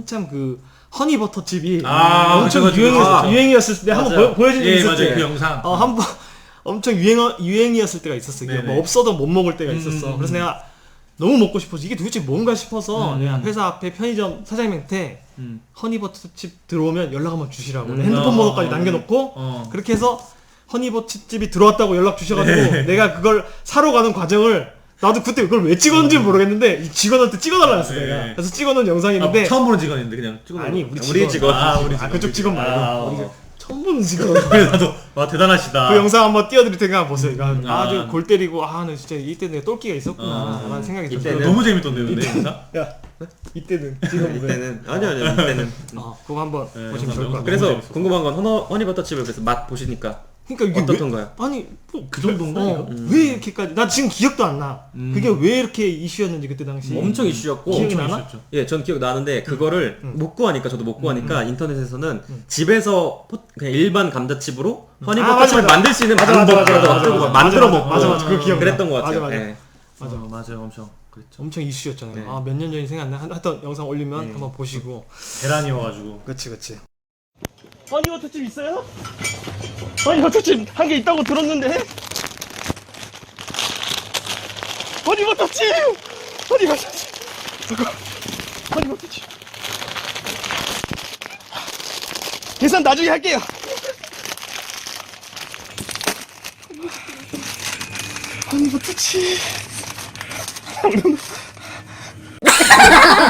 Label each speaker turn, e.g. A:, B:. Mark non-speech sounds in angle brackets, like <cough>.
A: 한참 그 허니버터 집이
B: 아,
A: 엄청. 유행이었,
B: 아.
A: 유행이었을 때 한번
C: 맞아요.
A: 보여- 보여준 적
B: 예,
A: 있었지.
B: 맞아요. 그 영상.
A: 어, 한번 <laughs> 엄청 유행 유행이었을 때가 있었어. 이게
B: 네네.
A: 뭐 없어도 못 먹을 때가 있었어.
B: 음.
A: 그래서 내가 너무 먹고 싶어서 이게 도대체 뭔가 싶어서
B: 음.
A: 내가 회사 앞에 편의점 사장님한테
B: 음.
A: 허니버터칩 들어오면 연락 한번 주시라고
C: 음.
A: 내 핸드폰
B: 어,
A: 번호까지
B: 어,
A: 남겨놓고
B: 어.
A: 그렇게 해서 허니버터칩이 들어왔다고 연락 주셔가지고
B: 네.
A: 내가 그걸 사러 가는 과정을 나도 그때 그걸 왜 찍었는지 모르겠는데 이 직원한테 찍어달라 했어
B: 네.
A: 내가 그래서 찍어놓은
B: 아,
A: 영상인데
B: 처음 보는 직원인데 그냥 찍어.
A: 아니 우리
C: 우리 직원.
B: 아, 우리
A: 아 그쪽 직원 말고
C: 아,
A: 우리
C: 어.
A: 처음 보는 <laughs> 직원
B: 그래서 나도 와 대단하시다.
A: 그 영상 한번 띄워드릴 테니까 보세요. 이거
B: 음, 아.
A: 아주 골 때리고 아, 나 진짜 이때 내가 똘끼가 있었구나
B: 어.
A: 라는 생각이
C: 이때는-
A: 들어요.
B: 너무 재밌던데요, 근데 영상?
A: 야, 이때는 지금 왜?
C: 이때는 아니요 아니요 이때는
A: 아, 그거 한번
B: 네,
A: 보시면 좋을 것 같아요.
C: 그래서. 궁금한 건 허너, 허니버터칩을 그래서 맛 보시니까
A: 그러니까 이게
C: 어떻던가요?
A: 왜? 아니 뭐,
B: 그 정도인가,
A: 어,
B: 이거?
A: 왜 이렇게까지? 나 지금 기억도 안 나.
B: 음.
A: 그게 왜 이렇게 이슈였는지 그때 당시.
C: 엄청 이슈였고
A: 기억이
B: 엄청
A: 나나?
B: 있었죠.
C: 예, 전 기억 나는데 그거를
A: 음.
C: 못 구하니까 저도 못 구하니까 인터넷에서는
A: 음.
C: 집에서 포- 그냥 일반 감자칩으로
A: 아,
C: 허니버터칩을
A: 맞아,
C: 만들 수 있는
A: 맞아, 맞아,
C: 방법이라도
A: 맞아,
C: 만들고
A: 맞아,
C: 막 만들어
A: 맞아,
C: 먹고
A: 맞아, 맞아. 그거 기억나.
C: 그랬던 것 같아요.
A: 맞아, 맞아.
C: 예.
B: 맞아, 맞아요, 엄청 그랬죠.
A: 엄청 이슈였잖아요.
C: 네.
A: 아, 몇 년 전이 생각 안 나. 한- 하여튼 영상 올리면
C: 네.
A: 한번 보시고.
B: 계란이어가지고.
A: 그렇지, 그렇지. 허니버터칩 있어요? 허니버터칩 한개 있다고 들었는데. 허니버터칩! 잠깐. 허니버터칩. 계산 나중에 할게요. 허니버터칩.